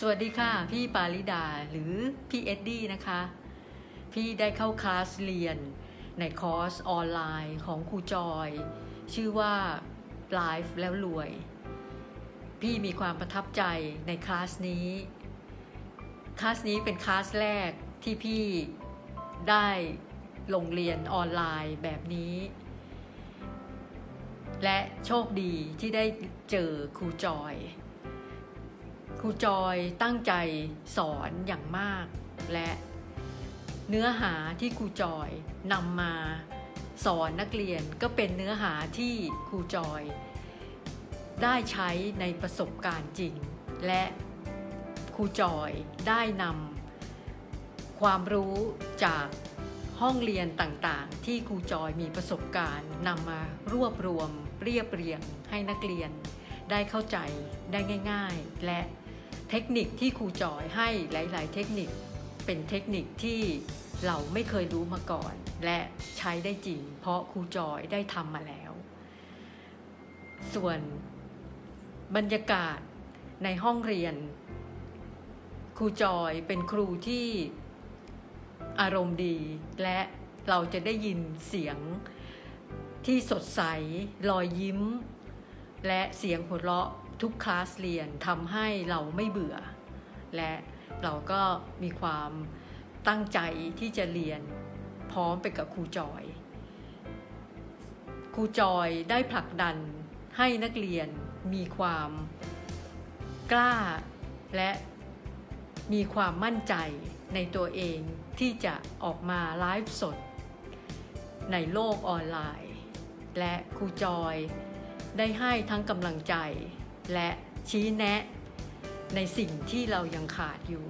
สวัสดีค่ะ พี่ปาริดาหรือพี่เอ็ดดี้นะคะ พี่ได้เข้าคลาสเรียนในคอร์สออนไลน์ของครูจอย ชื่อว่าไลฟ์แล้วรวย พี่มีความประทับใจในคลาสนี้คลาสนี้เป็นคลาสแรกที่พี่ได้ลงเรียนออนไลน์แบบนี้ และโชคดีที่ได้เจอครูจอย ครูจอยตั้งใจสอนอย่างมาก และเนื้อหาที่ครูจอยนำมาสอนนักเรียนก็เป็นเนื้อหาที่ครูจอย ได้ใช้ในประสบการณ์จริง และครูจอยได้นำความรู้จากห้องเรียนต่างๆ ที่ครูจอยมีประสบการณ์นำมารวบรวมเรียบเรียงให้นักเรียน ได้เข้าใจได้ง่าย ๆ และ เทคนิคที่ครูจอยให้หลาย ๆ เทคนิคเป็นเทคนิคที่เราไม่เคยรู้มาก่อน และใช้ได้จริง เพราะครูจอยได้ทำมาแล้ว ส่วนบรรยากาศในห้องเรียน ครูจอยเป็นครูที่อารมณ์ดี และเราจะได้ยินเสียงที่สดใสรอยยิ้ม และเสียงหัวเราะทุกคลาสเรียนทำให้เราไม่เบื่อ และเราก็มีความตั้งใจที่จะเรียนพร้อมไปกับครูจอย ครูจอยได้ผลักดันให้นักเรียนมีความกล้าและมีความมั่นใจในตัวเองที่จะออกมาไลฟ์สด ในโลกออนไลน์ และครูจอย ได้ให้ทั้งกำลังใจ และชี้แนะในสิ่งที่เรายังขาดอยู่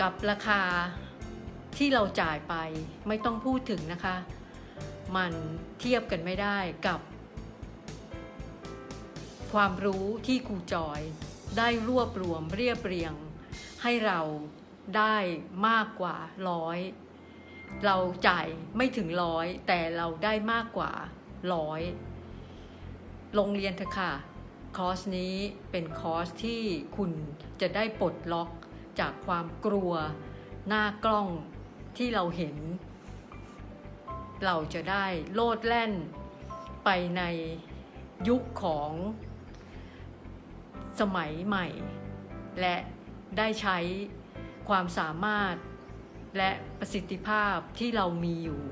กับราคาที่เราจ่ายไปไม่ต้องพูดถึงนะคะ มันเทียบกันไม่ได้กับ ความรู้ที่ครูจอยได้รวบรวมเรียบเรียง ให้เราได้มากกว่าร้อยเราจ่ายไม่ถึงร้อยแต่เราได้มากกว่าร้อย โรงเรียนเถอะค่ะ คอร์สนี้เป็นคอร์สที่คุณจะได้ปลดล็อกจากความกลัว หน้ากล้องที่เราเห็น เราจะได้โลดแล่นไปในยุคของสมัยใหม่ และได้ใช้ความสามารถและประสิทธิภาพที่เรามีอยู่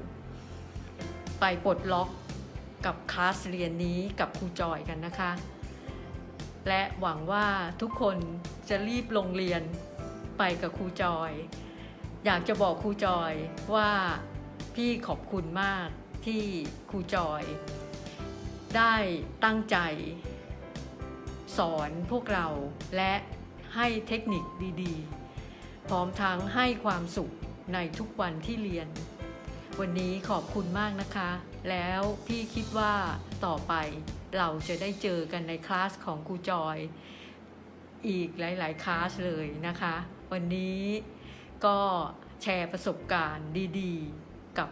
ไปปลดล็อก กับคลาสเรียนนี้กับครูจอยกันนะคะ และหวังว่าทุกคนจะรีบลงเรียนไปกับครูจอย อยากจะบอกครูจอยว่าพี่ขอบคุณมากที่ครูจอย ได้ตั้งใจ สอนพวกเราและให้เทคนิคดีๆ พร้อมทั้งให้ความสุขในทุกวันที่เรียน วันนี้ขอบคุณมากนะคะ แล้วพี่คิดว่าต่อไปเราจะได้เจอกันในคลาสของครูจอย อีกหลาย ๆ คลาสเลยนะคะ วันนี้ก็แชร์ประสบการณ์ดี ๆ กับ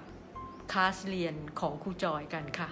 คลาสเรียนของครูจอยกันค่ะ